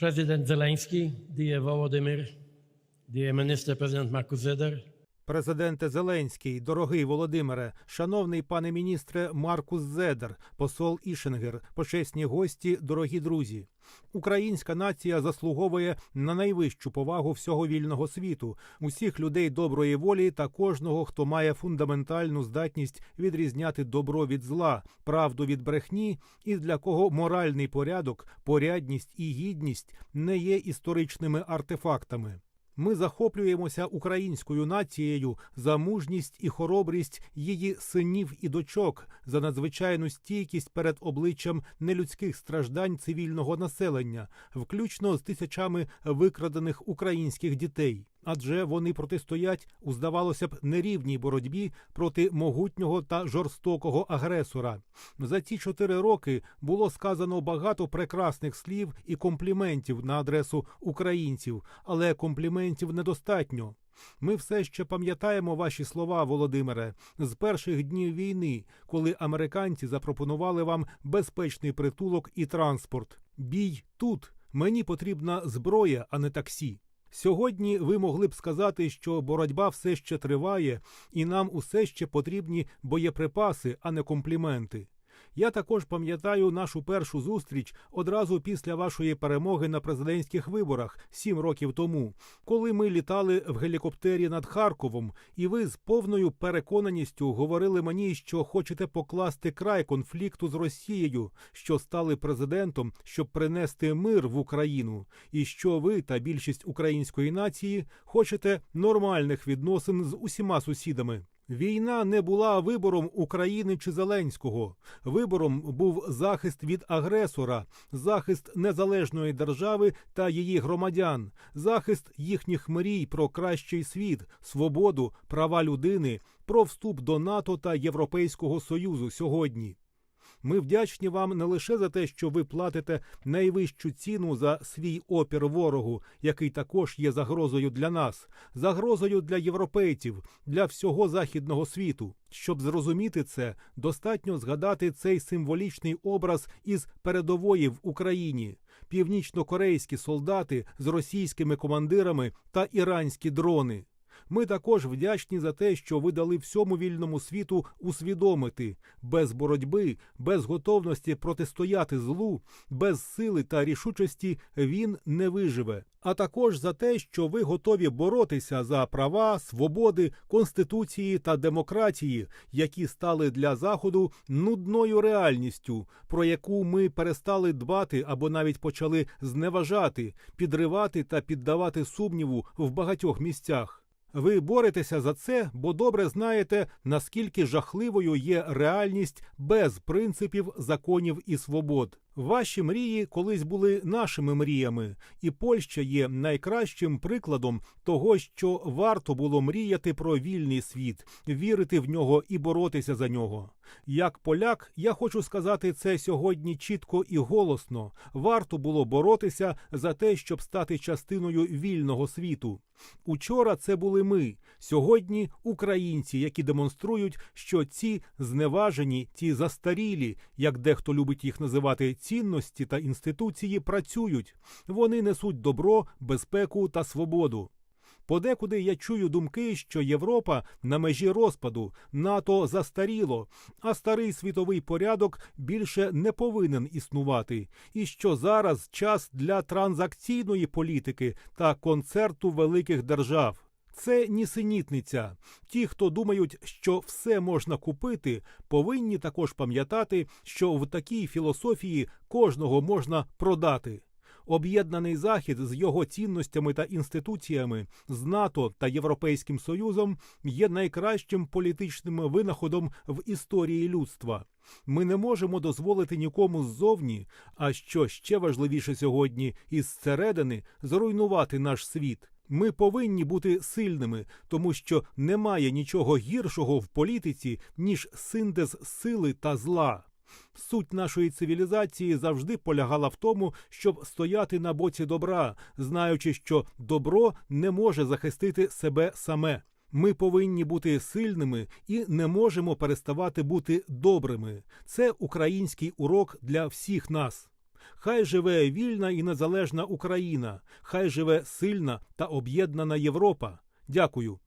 prezydent Zeleński, die Wołodymyr, die minister prezydent Markus Zeder, Президенте Зеленський, дорогий Володимире, шановний пане міністре Маркус Зедер, посол Ішенгер, почесні гості, дорогі друзі. Українська нація заслуговує на найвищу повагу всього вільного світу, усіх людей доброї волі та кожного, хто має фундаментальну здатність відрізняти добро від зла, правду від брехні, і для кого моральний порядок, порядність і гідність не є історичними артефактами. Ми захоплюємося українською нацією за мужність і хоробрість її синів і дочок, за надзвичайну стійкість перед обличчям нелюдських страждань цивільного населення, включно з тисячами викрадених українських дітей. Адже вони протистоять у здавалося б нерівній боротьбі проти могутнього та жорстокого агресора. За ці чотири роки було сказано багато прекрасних слів і компліментів на адресу українців, але компліментів недостатньо. Ми все ще пам'ятаємо ваші слова, Володимире, з перших днів війни, коли американці запропонували вам безпечний притулок і транспорт. Бій тут. Мені потрібна зброя, а не таксі. Сьогодні ви могли б сказати, що боротьба все ще триває, і нам усе ще потрібні боєприпаси, а не компліменти. Я також пам'ятаю нашу першу зустріч одразу після вашої перемоги на президентських виборах сім років тому, коли ми літали в гелікоптері над Харковом, і ви з повною переконаністю говорили мені, що хочете покласти край конфлікту з Росією, що стали президентом, щоб принести мир в Україну, і що ви та більшість української нації хочете нормальних відносин з усіма сусідами. Війна не була вибором України чи Зеленського. Вибором був захист від агресора, захист незалежної держави та її громадян, захист їхніх мрій про кращий світ, свободу, права людини, про вступ до НАТО та Європейського Союзу сьогодні. Ми вдячні вам не лише за те, що ви платите найвищу ціну за свій опір ворогу, який також є загрозою для нас, загрозою для європейців, для всього західного світу. Щоб зрозуміти це, достатньо згадати цей символічний образ із передової в Україні: північно-корейські солдати з російськими командирами та іранські дрони. Ми також вдячні за те, що ви дали всьому вільному світу усвідомити без боротьби, без готовності протистояти злу, без сили та рішучості він не виживе. А також за те, що ви готові боротися за права, свободи, конституції та демократії, які стали для заходу нудною реальністю, про яку ми перестали дбати або навіть почали зневажати, підривати та піддавати сумніву в багатьох місцях. Ви боретеся за це, бо добре знаєте, наскільки жахливою є реальність без принципів, законів і свобод. Ваші мрії колись були нашими мріями, і Польща є найкращим прикладом того, що варто було мріяти про вільний світ, вірити в нього і боротися за нього. Як поляк, я хочу сказати це сьогодні чітко і голосно. Варто було боротися за те, щоб стати частиною вільного світу. Учора це були ми, сьогодні українці, які демонструють, що ці зневажені, ті застарілі, як дехто любить їх називати, цінності та інституції працюють. Вони несуть добро, безпеку та свободу. Подекуди я чую думки, що Європа на межі розпаду, НАТО застаріло, а старий світовий порядок більше не повинен існувати, і що зараз час для транзакційної політики та концерту великих держав. Це нісенітниця. Ті, хто думають, що все можна купити, повинні також пам'ятати, що в такій філософії кожного можна продати. Об'єднаний Захід з його цінностями та інституціями, з НАТО та Європейським Союзом є найкращим політичним винаходом в історії людства. Ми не можемо дозволити нікому ззовні, а що ще важливіше сьогодні, із середини зруйнувати наш світ. Ми повинні бути сильними, тому що немає нічого гіршого в політиці, ніж синтез сили та зла. Суть нашої цивілізації завжди полягала в тому, щоб стояти на боці добра, знаючи, що добро не може захистити себе саме. Ми повинні бути сильними і не можемо переставати бути добрими. Це український урок для всіх нас. Хай живе вільна і незалежна Україна, хай живе сильна та об'єднана Європа. Дякую.